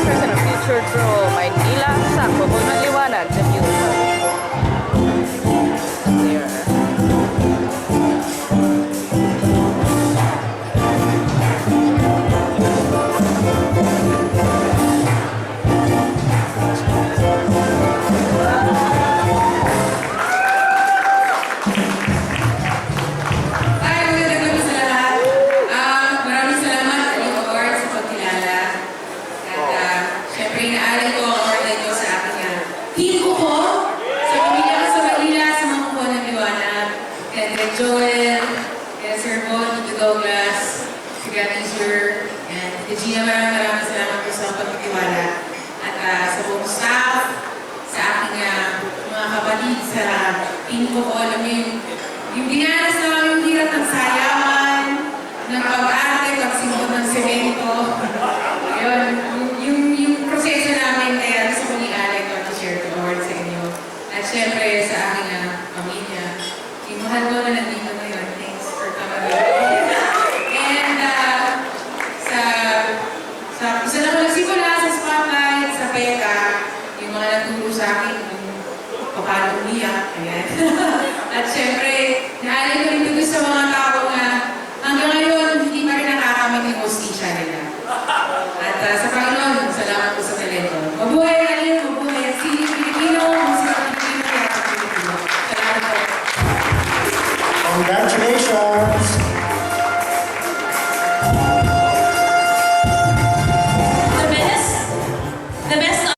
Master sa Future Pro, Maynila, sa Kubo ng Liwanag. Inaalay ko ang na ito sa aking ah, team ko po, sa pamilya ko sa Manila, sa mga kuko ng liwanag, kaya Direk Joel, kaya Sir Bon, Tito Douglas, si Sir, and kay Gina, maraming maraming salamat po sa pagkitiwala. At ah, sa buong staff, sa aking ah, mga kapatid sa team ko po, alam niyo yung yung dinanas siyempre sa akin na ano, pamilya. Yung mahal ko na nandito ngayon, thanks for coming. And uh, sa, sa, gusto na ko nagsimula sa spotlight, sa peka, yung mga nagturo sa akin, kung paano umiyak, ayan. At siyempre, Congratulations!